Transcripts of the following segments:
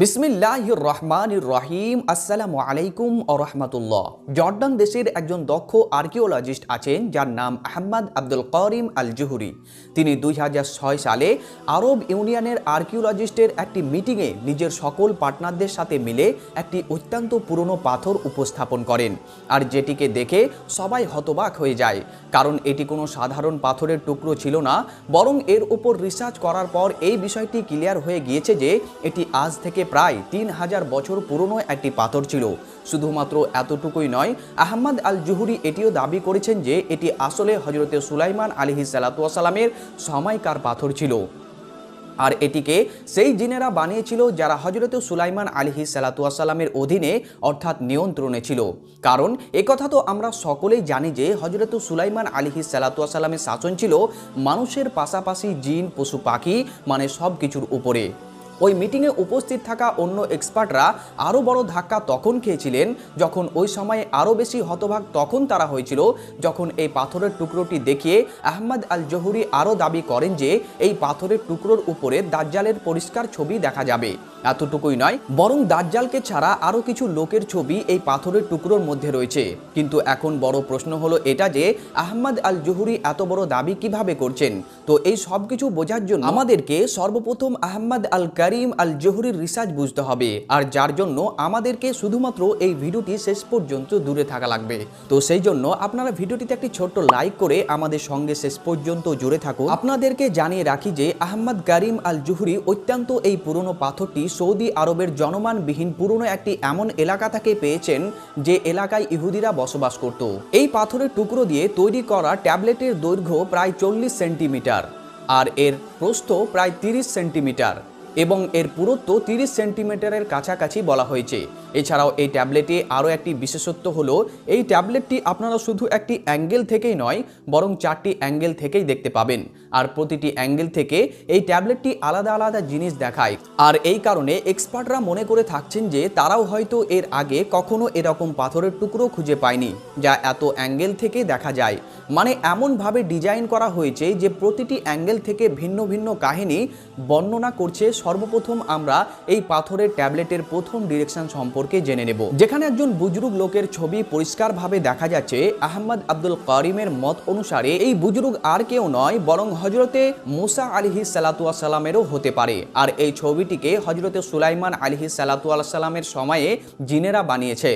বিসমিল্লাহ রহমান রহিম আসসালামু আলাইকুম রহমতুল্লাহ জর্ডান দেশের একজন দক্ষ আর্কিওলজিস্ট আছেন, যার নাম আহমদ আব্দুল করিম আল জুহুরি তিনি দুই হাজার ছয় সালে আরব ইউনিয়নের আর্কিওলজিস্টের একটি মিটিংয়ে নিজের সকল পার্টনারদের সাথে মিলে একটি অত্যন্ত পুরনো পাথর উপস্থাপন করেন। আর যেটিকে দেখে সবাই হতবাক হয়ে যায়। কারণ এটি কোনো সাধারণ পাথরের টুকরো ছিল না, বরং এর উপর রিসার্চ করার পর এই বিষয়টি ক্লিয়ার হয়ে গিয়েছে যে এটি আজ থেকে প্রায় তিন হাজার বছর পুরনো একটি পাথর ছিল। শুধুমাত্র এতটুকুই নয়, আহমদ আল জুহুরি এটিও দাবি করেছেন যে এটি আসলে হজরতে সুলাইমান আলিহি সালাতামের সময়কার পাথর ছিল। আর এটিকে সেই জিনেরা বানিয়েছিল যারা হজরত সুলাইমান আলিহি সালাতুয়াসাল্লামের অধীনে অর্থাৎ নিয়ন্ত্রণে ছিল। কারণ একথা তো আমরা সকলেই জানি যে হজরত সুলাইমান আলিহি সালাতুয়াসাল্লামের শাসন ছিল মানুষের পাশাপাশি জিন, পশু, পাখি মানে সব কিছুর উপরে। ওই মিটিংয়ে উপস্থিত থাকা অন্য এক্সপার্টরা আরও বড় ধাক্কা তখন খেয়েছিলেন, যখন ওই সময়ে আরও বেশি হতভাগ তখন তারা হয়েছিল, যখন এই পাথরের টুকরোটি দেখিয়ে আহমদ আল জহুরি আরও দাবি করেন যে, এই পাথরের টুকরোর উপরে দাজ্জালের পরিষ্কার ছবি দেখা যাবে। এতটুকুই নয়, বরং দাজ্জালকে ছাড়া আরও কিছু লোকের ছবি এই পাথরের টুকরোর মধ্যে রয়েছে। কিন্তু এখন বড় প্রশ্ন হলো এটা যে, আহমদ আল জহুরি এত বড় দাবি কীভাবে করছেন? তো এই সব কিছু বোঝার জন্য আমাদেরকে সর্বপ্রথম আহমদ আল করিম আল জহুরির রিসার্চ বুঝতে হবে। আর যার জন্য আমাদেরকে শুধুমাত্র এই ভিডিওটি শেষ পর্যন্ত দূরে থাকা লাগবে। তো সেই জন্য আপনারা ভিডিওটিতে একটি ছোট্ট লাইক করে আমাদের সঙ্গে শেষ পর্যন্ত জুড়ে থাকুন। আপনাদেরকে জানিয়ে রাখি যে, আহমদ করিম আল জুহরি অত্যন্ত এই পুরনো পাথরটি সৌদি আরবের জনমানবিহীন পুরনো একটি এমন এলাকা থেকে পেয়েছেন যে এলাকায় ইহুদিরা বসবাস করত। এই পাথরের টুকরো দিয়ে তৈরি করা ট্যাবলেটের দৈর্ঘ্য প্রায় চল্লিশ সেন্টিমিটার আর এর প্রস্থ প্রায় তিরিশ সেন্টিমিটার। এবং এর পুরুত্ব তিরিশ সেন্টিমিটারের কাছাকাছি বলা হয়েছে। এছাড়াও এই ট্যাবলেটে আরও একটি বিশেষত্ব হলো, এই ট্যাবলেটটি আপনারা শুধু একটি অ্যাঙ্গেল থেকেই নয়, বরং চারটি অ্যাঙ্গেল থেকেই দেখতে পাবেন। আর প্রতিটি অ্যাঙ্গেল থেকে এই ট্যাবলেটটি আলাদা আলাদা জিনিস দেখায়। আর এই কারণে এক্সপার্টরা মনে করে থাকছেন যে তারাও হয়তো এর আগে কখনো এরকম পাথরের টুকরো খুঁজে পায়নি, যা এত অ্যাঙ্গেল থেকে দেখা যায়। মানে এমনভাবে ডিজাইন করা হয়েছে যে প্রতিটি অ্যাঙ্গেল থেকে ভিন্ন ভিন্ন কাহিনী বর্ণনা করছে, সর্বপ্রথম আমরা এই পাথরের ট্যাবলেটের প্রথম ডিরেকশন সম্পর্কে জেনে নেব। যেখানে একজন বুজরুগ লোকের ছবি পরিষ্কারভাবে দেখা যাচ্ছে, আহমদ আব্দুল করিমের মত অনুসারে এই বুজরুগ আর কেউ নয়, বরং হজরতে মুসা আলিহি সালাতুয়া সাল্লামেরও হতে পারে। আর এই ছবিটিকে হজরতে সুলাইমান আলিহি সালাতুয়া সাল্লামের সময়ে জিনেরা বানিয়েছে।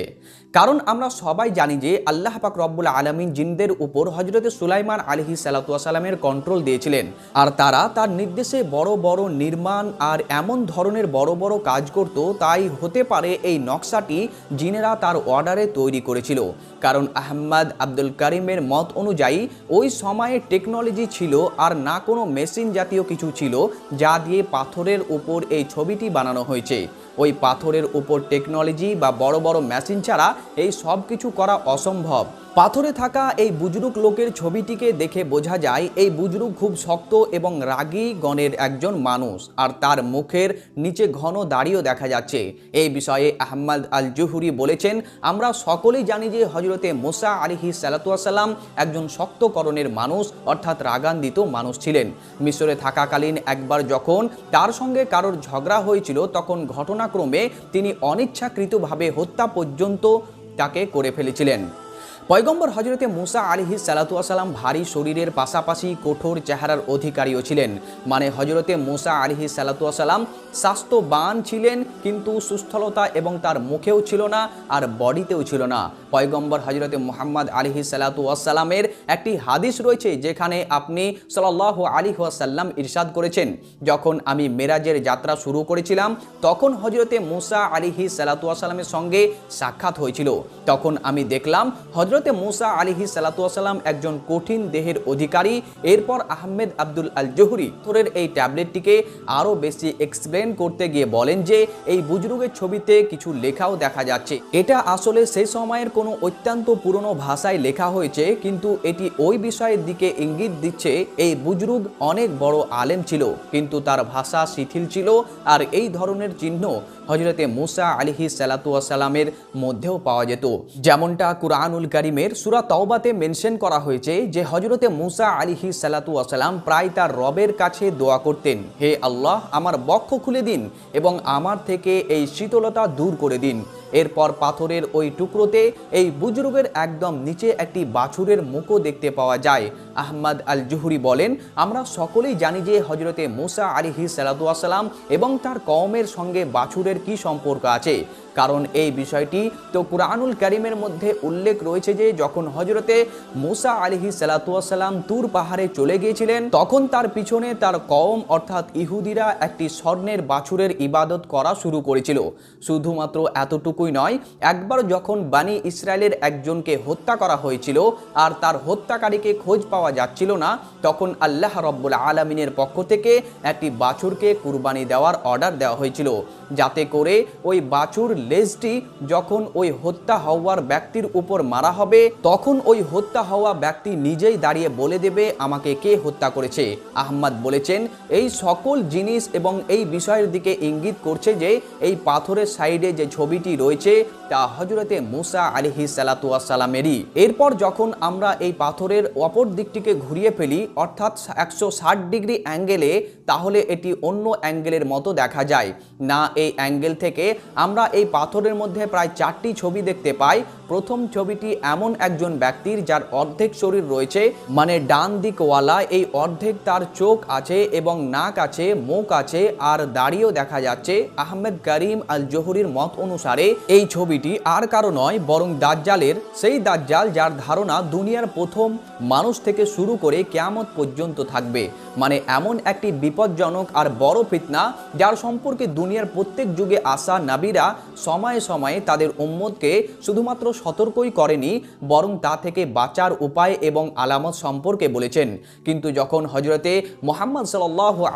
কারণ আমরা সবাই জানি যে আল্লাহ পাক রব্বুল আলমিন জিনদের উপর হজরতে সুলাইমান আলহি সালাতামের কন্ট্রোল দিয়েছিলেন। আর তারা তার নির্দেশে বড় বড় নির্মাণ আর এমন ধরনের বড় বড় কাজ করত, তাই হতে পারে এই নকশাটি জিনেরা তার অর্ডারে তৈরি করেছিল। কারণ আহম্মদ আব্দুল করিমের মত অনুযায়ী, ওই সময়ে টেকনোলজি ছিল আর না কোনো মেশিন জাতীয় কিছু ছিল, যা দিয়ে পাথরের উপর এই ছবিটি বানানো হয়েছে। ওই পাথরের উপর টেকনোলজি বা বড় বড় মেশিন ছাড়া এই সব কিছু করা অসম্ভব। পাথরে থাকা এই বুজরুক লোকের ছবিটিকে দেখে বোঝা যায়, এই বুজরুক খুব শক্ত এবং রাগী গণের একজন মানুষ আর তার মুখের নিচে ঘন দাড়িও দেখা যাচ্ছে। এই বিষয়ে আহমদ আল জুহুরি বলেছেন, আমরা সকলেই জানি যে হজরতে মোসা আলিহি সালাতাম একজন শক্তকরণের মানুষ, অর্থাৎ রাগান্বিত মানুষ ছিলেন। মিশরে থাকাকালীন একবার যখন তার সঙ্গে কারোর ঝগড়া হয়েছিল, তখন ঘটনাক্রমে তিনি অনিচ্ছাকৃতভাবে হত্যা পর্যন্ত তাকে করে ফেলেছিলেন। পয়গম্বর হজরতে মুসা আলিহি সালাতুয়াসাল্লাম ভারী শরীরের পাশাপাশি কঠোর চেহারার অধিকারীও ছিলেন। মানে হজরতে মুসা আলিহি সালাতুয়াসাল্লাম স্বাস্থ্যবান ছিলেন, কিন্তু সুস্থলতা এবং তার মুখেও ছিল না আর বডিতেও ছিল না। পয়গম্বর হজরতে মোহাম্মদ আলিহি সালাতুয়াসাল্লামের একটি হাদিস রয়েছে, যেখানে আপনি সাল্লাহ আলী ওয়াসাল্লাম ইরশাদ করেছেন। যখন আমি মেরাজের যাত্রা শুরু করেছিলাম, তখন হজরতে মুসা আলিহি সালাতুয়াসাল্লামের সঙ্গে সাক্ষাৎ হয়েছিল। তখন আমি দেখলাম হজরতে মুসা আলিহি সালাতুয়াসাল্লাম একজন কঠিন দেহের অধিকারী। এরপর আহমেদ আব্দুল আল জহুরি তোরের এই ট্যাবলেটটিকে আরও বেশি এক্সপ্লেন করতে গিয়ে বলেন যে, এই বুজরুগের ছবিতে কিছু লেখাও দেখা যাচ্ছে। এটা আসলে সেই সময়ের কোনো অত্যন্ত পুরনো ভাষায় লেখা হয়েছে, কিন্তু এটি ওই বিষয়ের দিকে ইঙ্গিত দিচ্ছে, এই বুজরুগ অনেক বড় আলেম ছিল, কিন্তু তার ভাষা শিথিল ছিল, আর এই ধরনের চিহ্ন হজরতে মুসা আলিহি সালাতামের মধ্যেও পাওয়া যেত। যেমনটা কুরআনুল করিমের সুরা তওবাতে মেনশন করা হয়েছে যে হজরতে মুসা আলিহি সালাতাম প্রায় তার রবের কাছে দোয়া করতেন, হে আল্লাহ, আমার বক্ষ খুলে দিন এবং আমার থেকে এই শীতলতা দূর করে দিন। এরপর পাথরের ওই টুকরোতে এই বুজরুগের একদম নিচে একটি বাছুরের মুখও দেখতে পাওয়া যায়। আহমদ আল জুহুরি বলেন, আমরা সকলেই জানি যে হজরতে মোসা আলিহি সালাতাম এবং তার কওমের সঙ্গে বাছুরের কি সম্পর্ক আছে। কারণ এই বিষয়টি তো কুরআনুল করিমের মধ্যে উল্লেখ রয়েছে যে যখন হজরতে মুসা আলিহি সালাতাম তুর পাহাড়ে চলে গিয়েছিলেন, তখন তার পিছনে তার কওম অর্থাৎ ইহুদিরা একটি স্বর্ণের বাছুরের ইবাদত করা শুরু করেছিল। শুধুমাত্র এতটুকুই নয়, একবার যখন বানি ইসরায়েলের একজনকে হত্যা করা হয়েছিল আর তার হত্যাকারীকে খোঁজ পাওয়া যাচ্ছিল না, তখন আল্লাহ রব্বুল আলমিনের পক্ষ থেকে একটি বাছুরকে কুরবানি দেওয়ার অর্ডার দেওয়া হয়েছিল। যাতে করে ওই বাছুর লেজটি যখন ওই হত্যা হওয়ার ব্যক্তির উপর মারা হবে, তখন ওই হত্যা হওয়া ব্যক্তি নিজেই দাঁড়িয়ে বলে দেবে, আমাকে কে হত্যা করেছে? আহম্মদ বলেছেন, এই সকল জিনিস এবং এই বিষয়ের দিকে ইঙ্গিত করছে যে, এই পাথরের সাইডে যে ছবিটি রয়েছে তা হজরতে মুসা আলিহি সালাতুয়াসালামেরই এরপর যখন আমরা এই পাথরের অপর দিকটিকে ঘুরিয়ে ফেলি, অর্থাৎ একশো ষাট ডিগ্রি অ্যাঙ্গেলে, তাহলে এটি অন্য অ্যাঙ্গেলের মতো দেখা যায়। না, এই অ্যাঙ্গেল থেকে আমরা এই পাথরের মধ্যে প্রায় চারটি ছবি দেখতে পাই। প্রথম ছবিটি এমন একজন ব্যক্তির যার অর্ধেক শরীর রয়েছে মানে ডান দিকওয়ালা। এই অর্ধেক তার চোখ আছে এবং নাক আছে, মুখ আছে, আর দাড়িও দেখা যাচ্ছে। আহমেদ করিম আল জহুরির মত অনুসারে এই ছবিটি আর কারও নয়, বরং দাজ্জালের। সেই দাজ্জাল যার ধারণা দুনিয়ার প্রথম মানুষ থেকে শুরু করে কেয়ামত পর্যন্ত থাকবে। মানে এমন একটি বিপজ্জনক আর বড় ফিতনা যার সম্পর্কে দুনিয়ার প্রত্যেক যুগে আসা নাবিরা সময়ে সময়ে তাদের উম্মতকে শুধুমাত্র সতর্কই করেনি, বরং তা থেকে বাঁচার উপায় এবং আলামত সম্পর্কে বলেছেন। কিন্তু যখন হজরতে মোহাম্মদ সাল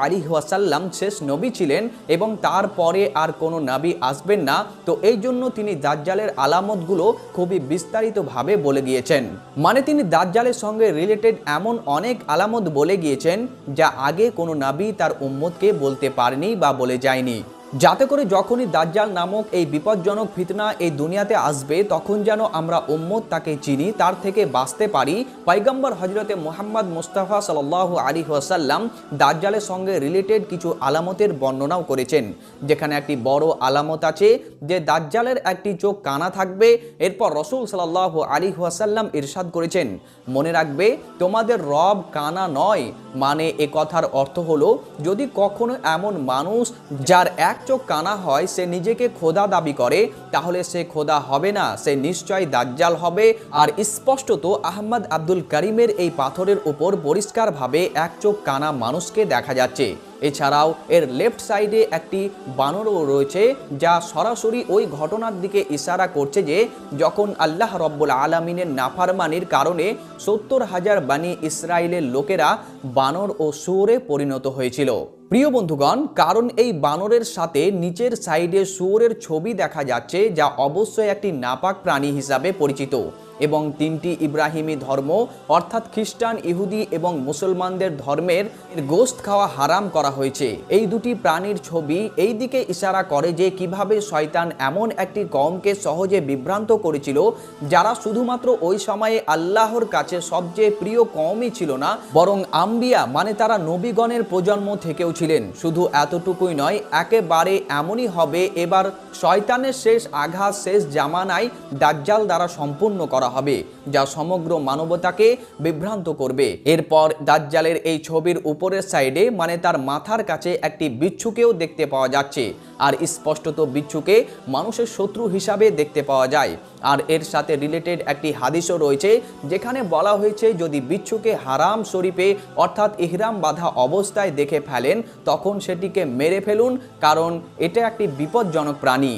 আলী ওয়াসাল্লাম শেষ নবী ছিলেন এবং তারপরে আর কোনো নাবি আসবেন না, তো এই জন্য তিনি দাজ্জালের আলামতগুলো খুবই বিস্তারিতভাবে বলে গিয়েছেন। মানে তিনি দাজ্জালের সঙ্গে রিলেটেড এমন অনেক আলামত বলে গিয়েছেন যা আগে কোনো নাবি তার উম্মতকে বলতে পারেনি বা বলে যায়নি। যাতে করে যখনই দাজ্জাল নামক এই বিপজ্জনক ফিতনা এই দুনিয়াতে আসবে, তখন যেন আমরা উম্মত তাকে চিনি, তার থেকে বাঁচতে পারি। পৈগম্বর হজরতে মোহাম্মদ মুস্তাফা সাল আলী ওয়াসাল্লাম দাজ্জালের সঙ্গে রিলেটেড কিছু আলামতের বর্ণনাও করেছেন, যেখানে একটি বড় আলামত আছে যে দাজ্জালের একটি চোখ কানা থাকবে। এরপর রসুল সাল্লাহ আলী ওয়াসাল্লাম ইরশাদ করেছেন, মনে রাখবে, তোমাদের রব কানা নয় মানে এ কথার অর্থ হলো, যদি কখনো এমন মানুষ যার এক চোখ কানা হয়, সে নিজেকে খোদা দাবি করে, তাহলে সে খোদা হবে না, সে নিশ্চয় দাজ্জাল হবে। আর স্পষ্টত আহমদ আব্দুল করিমের এই পাথরের উপর পরিষ্কারভাবে এক চোখ কানা মানুষকে দেখা যাচ্ছে। এছাড়াও এর লেফট সাইডে একটি বানরও রয়েছে যা সরাসরি ওই ঘটনার দিকে ইশারা করছে যে যখন আল্লাহ রব্বুল আলমিনের নাফারমানির কারণে সত্তর হাজার বানি ইসরায়েলের লোকেরা বানর ও সুরে পরিণত হয়েছিল। প্রিয় বন্ধুগণ, কারণ এই বানরের সাথে নিচের সাইডে শুয়োরের ছবি দেখা যাচ্ছে যা অবশ্যই একটি নাপাক প্রাণী হিসাবে পরিচিত। এবং তিনটি ইব্রাহিমী ধর্ম, অর্থাৎ খ্রিস্টান, ইহুদি এবং মুসলমানদের ধর্মের গোস্ত খাওয়া হারাম করা হয়েছে। এই দুটি প্রাণীর ছবি এই দিকে ইশারা করে যে কীভাবে শয়তান এমন একটি কমকে সহজে বিভ্রান্ত করেছিল, যারা শুধুমাত্র ওই সময়ে আল্লাহর কাছে সবচেয়ে প্রিয় কমই ছিল না, বরং আম্বিয়া মানে তারা নবীগণের প্রজন্ম থেকেও ছিলেন। শুধু এতটুকুই নয়, একেবারে এমনই হবে, এবার শয়তানের শেষ আঘাত, শেষ জামানায় দাজ্জাল দ্বারা সম্পূর্ণ করা হবে, যা সমগ্র মানবতাকে বিভ্রান্ত করবে। এরপর দাজ্জালের এই ছবির উপরের সাইডে মানে তার মাথার কাছে একটি বিচ্ছুকেও দেখতে পাওয়া যাচ্ছে। আর স্পষ্টত বিচ্ছুকে মানুষের শত্রু হিসাবে দেখতে পাওয়া যায়। আর এর সাথে রিলেটেড একটি হাদিসও রয়েছে, যেখানে বলা হয়েছে, যদি বিচ্ছুকে হারাম শরীফে, অর্থাৎ ইহরাম বাঁধা অবস্থায় দেখে ফেলেন, তখন সেটিকে মেরে ফেলুন, কারণ এটা একটি বিপজ্জনক প্রাণী।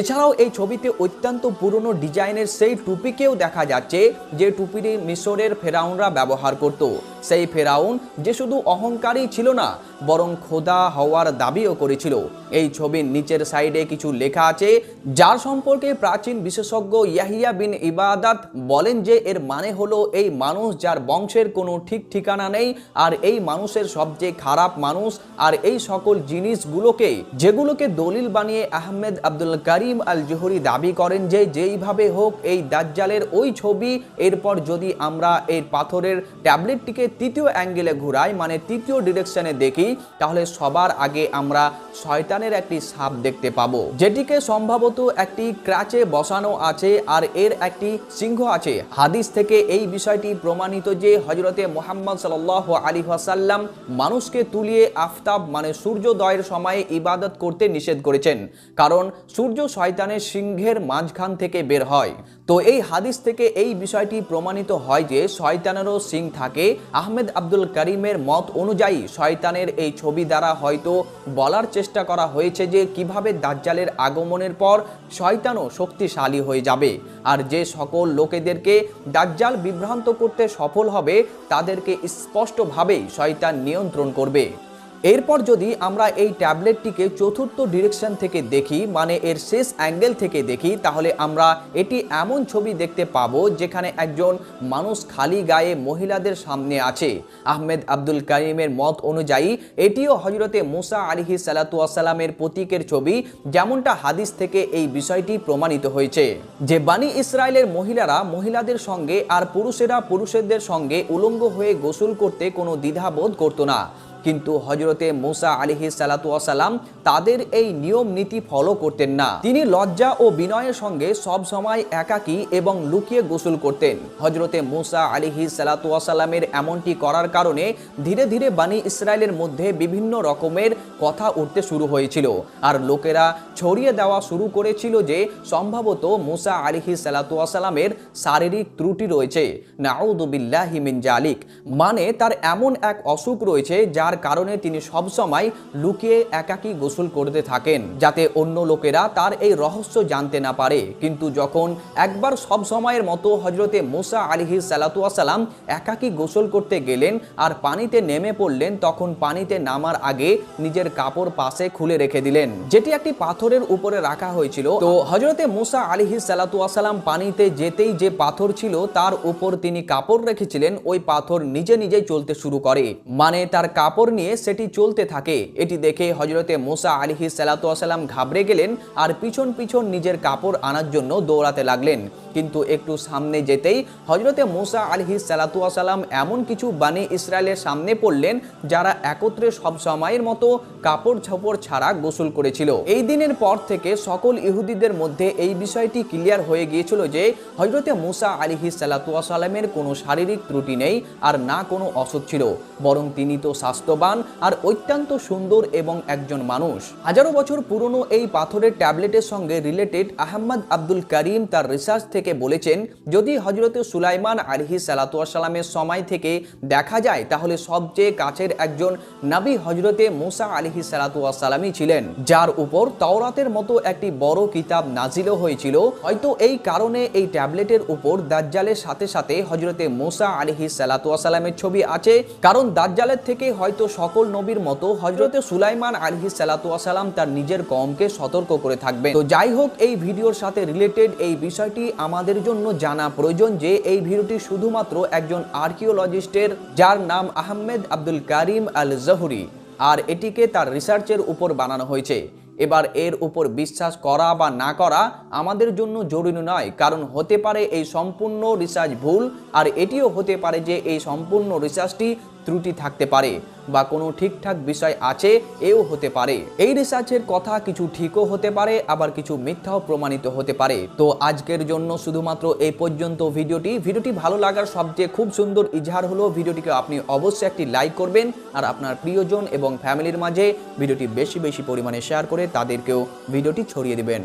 এছাড়াও এই ছবিতে অত্যন্ত পুরনো ডিজাইনের সেই টুপিকেও দেখা যাচ্ছে, যে টুপিটি মিশরের ফেরাউনরা ব্যবহার করত। সেই ফেরাউন যে শুধু অহংকারী ছিল না, বরং খোদা হওয়ার দাবিও করেছিল। এই ছবির নিচের সাইডে কিছু লেখা আছে, যার সম্পর্কে প্রাচীন বিশেষজ্ঞ ইয়াহিয়া বিন ইবাদাত বলেন যে এর মানে হলো এই মানুষ যার বংশের কোনো ঠিক ঠিকানা নেই আর এই মানুষের সবচেয়ে খারাপ মানুষ আর এই সকল জিনিসগুলোকে, যেগুলোকে দলিল বানিয়ে আহমেদ আব্দুল করিম আল জোহরি দাবি করেন যে যেইভাবে হোক এই দাজ্জালের ওই ছবি, এরপর যদি আমরা এই পাথরের ট্যাবলেটটিকে তৃতীয় অ্যাঙ্গেলে ঘুরাই মানে তৃতীয় ডিরেকশনে দেখি, তাহলে সবার আগে আমরা শয়তানের একটি সাপ দেখতে পাবো। যেটিকে সম্ভবত একটি ক্রাচে বসানো আছে আর এর একটি সিংহ আছে। হাদিস থেকে এই বিষয়টি প্রমাণিত যে হজরতে মোহাম্মদ সাল আলী ওয়াসাল্লাম মানুষকে তুলিয়ে আফতাব মানে সূর্যোদয়ের সময়ে ইবাদত করতে নিষেধ করেছেন। কারণ সূর্য শয়তানের সিংহের মাঝখান থেকে বের হয়। তো এই হাদিস থেকে এই বিষয়টি প্রমাণিত হয় যে শয়তানেরও সিং থাকে। আহমেদ আব্দুল করিমের মত অনুযায়ী শয়তানের এই ছবি দ্বারা হয়তো বলার চেষ্টা করা হয়েছে যে কীভাবে দাজ্জালের আগমনের পর শয়তানও শক্তিশালী হয়ে যাবে। আর যে সকল লোকেদেরকে দাজ্জাল বিভ্রান্ত করতে সফল হবে, তাদেরকে স্পষ্টভাবেই শয়তান নিয়ন্ত্রণ করবে। এরপর যদি আমরা এই ট্যাবলেটটিকে চতুর্থ ডিরেকশন থেকে দেখি মানে এর শেষ অ্যাঙ্গেল থেকে দেখি, তাহলে আমরা এটি এমন ছবি দেখতে পাবো যেখানে একজন মানুষ খালি গায়ে মহিলাদের সামনে আছে। আহমেদ আব্দুল করিমের মত অনুযায়ী, এটিও হজরতে মুসা আলিহি সালাতামের প্রতীকের ছবি, যেমনটা হাদিস থেকে এই বিষয়টি প্রমাণিত হয়েছে। যে বানি ইসরায়েলের মহিলারা মহিলাদের সঙ্গে আর পুরুষেরা পুরুষদের সঙ্গে উলঙ্গ হয়ে গোসল করতে কোনো দ্বিধাবোধ করতো না। কিন্তু হজরতে মুসা আলিহি সালাতাম তাদের এই নিয়ম নীতি ফলো করতেন না। তিনি লজ্জা ও বিনয়ের সঙ্গে সব সময় একাকী এবং লুকিয়ে গোসল করতেন। হজরতে মুসা আলিহি সালাতামের এমনটি করার কারণে ধীরে ধীরে বানি ইসরায়েলের মধ্যে বিভিন্ন রকমের কথা উঠতে শুরু হয়েছিল। আর লোকেরা ছড়িয়ে দেওয়া শুরু করেছিল যে, সম্ভবত মুসা আলিহি সালাতামের শারীরিক ত্রুটি রয়েছে। নাউদুবিল্লাহি মিন জালিক মানে তার এমন এক অসুখ রয়েছে যার কারণে তিনি সবসময় লুকিয়ে একাকী গোসল করতে থাকেন, যাতে অন্য লোকেরা তার এই রহস্য জানতে না পারে। কিন্তু যখন একবার সব সময়ের মতো হজরতে মুসা আলিহি সালাতুয়াসাল্লাম একাকী গোসল করতে গেলেন আর পানিতে নেমে পড়লেন, তখন পানিতে নামার আগে নিজের কাপড় পাশে খুলে রেখে দিলেন। যেটি একটি পাথরের উপরে রাখা হয়েছিল। তো হজরতে মুসা আলিহি সালাতুয়াসাল্লাম পানিতে যেতেই যে পাথর ছিল, তার উপর তিনি কাপড় রেখেছিলেন, ওই পাথর নিজে নিজেই চলতে শুরু করে। মানে তার কাপড় নিয়ে সেটি চলতে থাকে। এটি দেখে হজরতে মোসা আলিহি সালাতাম ঘাবড়ে গেলেন আর পিছন পিছন নিজের কাপড় আনার জন্য দৌড়াতে লাগলেন। কিন্তু একটু সামনে যেতেই হজরতে মোসা আলহি সালাতাম এমন কিছু বানি ইসরায়েলের সামনে পড়লেন, যারা একত্রে সব সময়ের মতো কাপড় ছাপড় ছাড়া গোসল করেছিল। এই দিনের পর থেকে সকল ইহুদিদের মধ্যে এই বিষয়টি ক্লিয়ার হয়ে গিয়েছিল যে হজরতে মুসা আলিহি সালাতামের কোনো শারীরিক ত্রুটি নেই আর না কোনো অসুখ ছিল, বরং তিনি তো স্বাস্থ্যবান আর অত্যন্ত সুন্দর এবং একজন মানুষ। হাজারো বছর পুরনো এই পাথরের ট্যাবলেটের সঙ্গে রিলেটেড আহমদ আব্দুল করিম তার রিসার্চ থেকে বলেছেন, যদি হজরত সুলাইমান আলহি সালাতামের সময় থেকে দেখা যায়, তাহলে সবচেয়ে কাছের একজন নাবি হজরতে মুসা আলহি সালাতামই ছিলেন, যার উপর তাওরাতের মতো একটি বড় কিতাব নাজিলও হয়েছিল। হয়তো এই কারণে এই ট্যাবলেটের উপর দাজ্জালের সাথে সাথে হজরতে মুসা আলহি সালাতামের ছবি আছে, কারণ দাজ্জালের থেকে হয়তো সকল নবীর মতো হজরতে সুলাইমান আলহি সালাতাম তার নিজের কমকে সতর্ক করে থাকবে তো যাই হোক, এই ভিডিওর সাথে রিলেটেড এই বিষয়টি আমাদের জন্য জানা প্রয়োজন যে এই ভিডিওটি শুধুমাত্র একজন আর্কিওলজিস্টের যার নাম আহমেদ আব্দুল কারিম আল জহুরি আর এটিকে তার রিসার্চের উপর বানানো হয়েছে। এবার এর উপর বিশ্বাস করা বা না করা আমাদের জন্য জরুরি নয়, কারণ হতে পারে এই সম্পূর্ণ রিসার্চ ভুল, আর এটিও হতে পারে যে এই সম্পূর্ণ রিসার্চটি ত্রুটি থাকতে পারে বা কোনো ঠিকঠাক বিষয় আছে, এও হতে পারে। এই রিসার্চের কথা কিছু ঠিকও হতে পারে, আবার কিছু মিথ্যাও প্রমাণিত হতে পারে। তো আজকের জন্য শুধুমাত্র এই পর্যন্ত ভিডিওটি। ভিডিওটি ভালো লাগার সবচেয়ে খুব সুন্দর ইজহার হলো ভিডিওটিকে আপনি অবশ্যই একটি লাইক করবেন আর আপনার প্রিয়জন এবং ফ্যামিলির মাঝে ভিডিওটি বেশি বেশি পরিমাণে শেয়ার করে তাদেরকেও ভিডিওটি ছড়িয়ে দিবেন।